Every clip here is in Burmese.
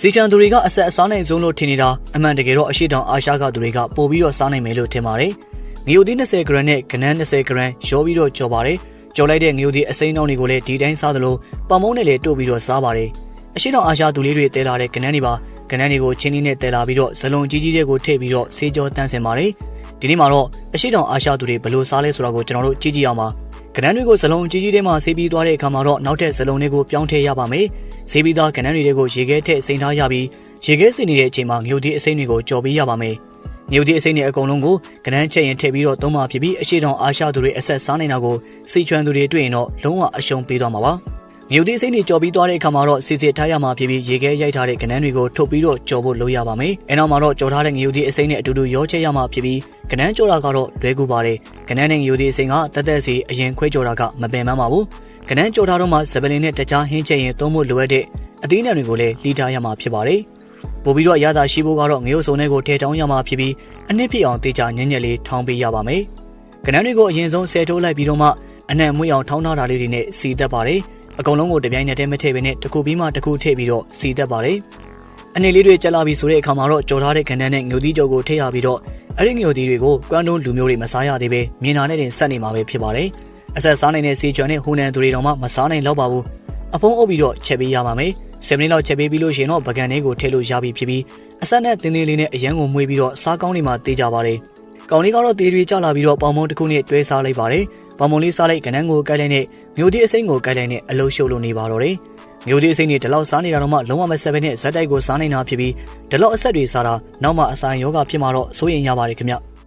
စီချန်သူတွေကအဆက်အစားနိုင်ဆုံးလို့ထင်နေတာအမှန်တကယ်တော့အရှိတောင်အာရှကသူတွေကပို့ပြီးတော့စားနိုင်မယ်လို့ထင်ပါတယ်။ငရုတ်သီး20ဂရမ်နဲ့ကနန်း20ဂရမ်ရောပြီးတော့ကြော်ပါတယ်။ကြော်လိုက်တဲ့ငရုတ်သီးအစိမ်းနှောင်းတွေကိုလည်းဒီတိုင်းစားသလိုပမုံးနဲ့လည်းတို့ပြီးတော့စားပါတယ်။အရှိတောင်အာရှသူလေးတွေတဲလာတဲ့ကနန်းတွေပါကနန်းတွေကိုချင်းချင်းနဲ့တဲလာပြီးတော့ဇလွန်ကြီးကြီးတွေကိုထည့်ပြီးတော့ဆေးကြောတန်းစင်ပါတယ်။ဒီနေ့မှာတော့အရှိတောင်အာရှသူတွေဘယ်လိုစားလဲဆိုတာကိုကျွန်တော်တို့ကြည့်ကြည့်အောင်ပါ။ကနန်းတွေကိုဇလုံးကြီးကြီးထဲမှာဆေးပြီးသွားတဲ့အခါမှာတော့နောက်ထပ်ဇလုံးတွေကိုပြောင်းထည့်ရပါမယ်။ ဆေးပြီးသားကနန်းတွေကိုရေခဲထည့်စိန်ထားရပြီးရေခဲစင်နေတဲ့အချိန်မှာငြုပ်သီးအစိမ့်တွေကိုကြော်ပေးရပါမယ်။ငြုပ်သီးအစိမ့်တွေအကုန်လုံးကိုကနန်းချက်ရင်ထည့်ပြီးတော့သုံးပါဖြစ်ပြီးအရှိတောင်အာရှသူတွေအဆက်စားနေတာကိုစီချွန်သူတွေတွေ့ရင်တော့လုံးဝအရှုံးပေးသွားမှာပါ။ငြုပ်သီးအစိမ့်တွေကြော်ပြီးသွားတဲ့အခါမှာတော့စီစစ်ထားရမှာဖြစ်ပြီးရေခဲရိုက်ထားတဲ့ကနန်းတွေကိုထုတ်ပြီးတော့ကြော်ဖို့လုပ်ရပါမယ်။အဲနောက်မှာတော့ကြော်ထားတဲ့ငြုပ်သီးအစိမ့်နဲ့အတူတူရောချက်ရမှာဖြစ်ပြီးကနန်းကြော်တာကတော့လွဲကူပါတယ်။ကနန်းနဲ့ငြုပ်သီးအစိမ့်ကတက်တက်စီအရင်ခွဲကြော်တာကမပင်ပန်းပါဘူး။ ကနန်းကြော်ထားတော့မှစပလင်နဲ့တခြားဟင်းချက်ရင်သုံးဖို့လိုအပ်တဲ့အသီးနှံတွေကိုလည်းလှီထားရမှာဖြစ်ပါတယ်။ပို့ပြီးတော့ရသာရှိဖို့ကတော့ငရုတ်စုံတွေကိုထည့်တောင်းရမှာဖြစ်ပြီးအနည်းဖြစ်အောင်တေချာညံ့ညက်လေးထောင်းပေးရပါမယ်။ကနန်းတွေကိုအရင်ဆုံးဆဲထိုးလိုက်ပြီးတော့မှအနံ့မွေးအောင်ထောင်းထားတာလေးတွေနဲ့စီသက်ပါတယ်။အကုန်လုံးကိုတပြိုင်နက်တည်းမထည့်ဘဲနဲ့တစ်ခုပြီးမှတစ်ခုထည့်ပြီးတော့စီသက်ပါတယ်။အနေလေးတွေကျလာပြီဆိုတဲ့အခါမှာတော့ကြော်ထားတဲ့ခန္ဓာနဲ့ငုတ်သီးကြော်ကိုထည့်ရပြီးတော့အဲ့ဒီငုတ်သီးတွေကိုကွမ်းတုံးလူမျိုးတွေမစားရသေးပဲမြင်တာနဲ့တင်ဆက်နေမှာပဲဖြစ်ပါတယ်။ အဆက်စားနိုင်တဲ့စီချွန်နဲ့ဟိုနန်သူတွေတောင်မှမစားနိုင်တော့ပါဘူး။အဖုံးအုပ်ပြီးတော့ချက်ပေးရပါမယ်။10မိနစ်လောက်ချက်ပေးပြီးလို့ရှိရင်တော့ပကံလေးကိုထည့်လို့ရပြီဖြစ်ပြီးအဆက်နဲ့တင်းတင်းလေးနဲ့အရန်ကိုမွေးပြီးတော့စားကောင်းနေမှတေးကြပါတယ်။ကောင်လေးကတော့တေးတွေကြလာပြီးတော့ပေါင်မုံတစ်ခုနဲ့တွဲစားလိုက်ပါတယ်။ပေါင်မုံလေးစားလိုက်ကနန်းကိုကိုက်လိုက်နဲ့မျိုးဒီအစိမ့်ကိုကိုက်လိုက်နဲ့အလုံးရှုပ်လို့နေပါတော့တယ်။မျိုးဒီအစိမ့်တွေဒီလောက်စားနေတာတော့မှလုံးဝမဆက်ဘဲနဲ့ဇက်တိုက်ကိုစားနေတာဖြစ်ပြီးဒီလောက်အဆက်တွေစားတာနောက်မှအဆိုင်ယောဂဖြစ်မှာတော့စိုးရင်ရပါတယ်ခင်ဗျ။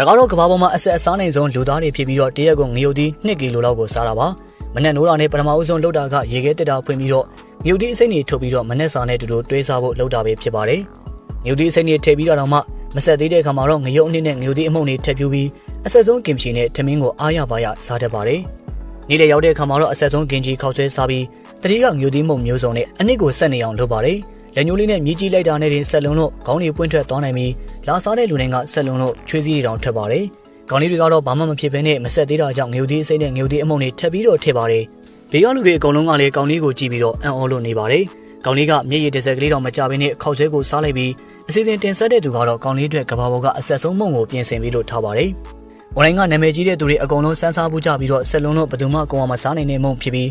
ဒါကတော့ကဘာပေါ်မှာအဆက်အစားနိုင်ဆုံးလူသားတွေဖြစ်ပြီးတော့တရက်ကိုငရုတ်သီး2ကီလိုလောက်ကိုစားတာပါ။မနဲ့နိုးတာနဲ့ပထမအဦးဆုံးလှုပ်တာကရေခဲတက်တာဖွင့်ပြီးတော့မြုပ်ဒီအစိမ့်တွေထုတ်ပြီးတော့မနဲ့စာနဲ့တူတူတွဲစားဖို့လုပ်တာပဲဖြစ်ပါတယ်။မြုပ်ဒီအစိမ့်တွေထည့်ပြီးတော့မှမဆက်သေးတဲ့အခါမှာတော့ငရုတ်အနည်းနဲ့ငရုတ်ဒီအမှုန့်တွေထည့်ပြူပြီးအဆက်ဆုံးကင်ချီနဲ့ထမင်းကိုအားရပါရစားတတ်ပါတယ်။နေ့လည်ရောက်တဲ့အခါမှာတော့အဆက်ဆုံးကင်ချီခောက်ဆွဲစားပြီးတတိကငရုတ်ဒီမှုန့်မျိုးစုံနဲ့အနစ်ကိုဆက်နေအောင်လုပ်ပါတယ်။ လက်ညှိုးလေးနဲ့မြည်ကြည့်လိုက်တာနဲ့တင်ဆက်လုံးလို့ခေါင်းတွေပွင့်ထွက်သွားနိုင်ပြီးလာစားတဲ့လူတွေကဆက်လုံးလို့ချွေးစည်းတွေတောင်ထွက်ပါတယ်။ခေါင်းလေးတွေကတော့ဘာမှမဖြစ်ဘဲနဲ့မဆက်သေးတာကြောင့်ငရုတ်ဒီအစိမ့်နဲ့ငရုတ်ဒီအမှုန့်တွေထပ်ပြီးတော့ထည့်ပါတယ်။ဘေးကလူတွေအကုန်လုံးကလည်းကောင်းလေးကိုကြည့်ပြီးတော့အံ့ဩလို့နေပါတယ်။ကောင်းလေးကမျက်ရည်တစ်စက်ကလေးတော့မကြဘဲနဲ့ခောက်ဆွဲကိုစားလိုက်ပြီးအစီအစဉ်တင်ဆက်တဲ့သူကတော့ကောင်းလေးအတွက်ကဘာပေါ်ကအဆက်ဆုံးမုံကိုပြင်ဆင်ပြီးလို့ထားပါတယ်။ဝိုင်းကနာမည်ကြီးတဲ့သူတွေအကုန်လုံးစမ်းစားမှုကြပြီးတော့ဆက်လုံးလို့ဘယ်သူမှကိုယ်မစားနိုင်တဲ့မုံဖြစ်ပြီး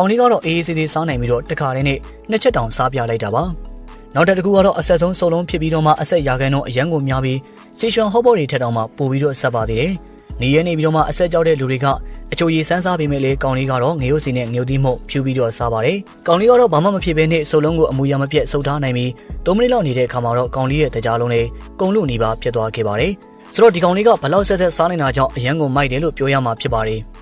ကောင်းလေးကတော့အေးအေးဆေးဆေးစားနိုင်ပြီးတော့တခါတည်းနဲ့နှစ်ချက်တောင်စားပြလိုက်တာပါ။နောက်တစ်ခုကတော့အဆက်ဆုံးစုံလုံးဖြစ်ပြီးတော့မှအဆက်ရာခိုင်နှုန်းအရန်ကိုများပြီးစီရှွန်ဟော့ဘော်တွေထက်တောင်မှပိုပြီးတော့ဆက်ပါသေးတယ်။နေရနေပြီးတော့မှအဆက်ကြောက်တဲ့လူတွေကအချိုရည်စမ်းစားပေးမယ်လေကောင်လေးကတော့ငရုတ်စီနဲ့ငရုတ်သီးမှုဖြူပြီးတော့စားပါတယ်။ကောင်လေးကတော့ဘာမှမဖြစ်ဘဲနဲ့စုံလုံးကိုအမူအရာမပြတ်စုပ်ထားနိုင်ပြီး3မိနစ်လောက်နေတဲ့အခါမှာတော့ကောင်လေးရဲ့တကြားလုံးလေးကုံလို့နေပါဖြစ်သွားခဲ့ပါတယ်။ဆိုတော့ဒီကောင်လေးကဘလောက်ဆက်ဆက်စားနေတာကြောင့်အရန်ကိုမိုက်တယ်လို့ပြောရမှာဖြစ်ပါတယ်။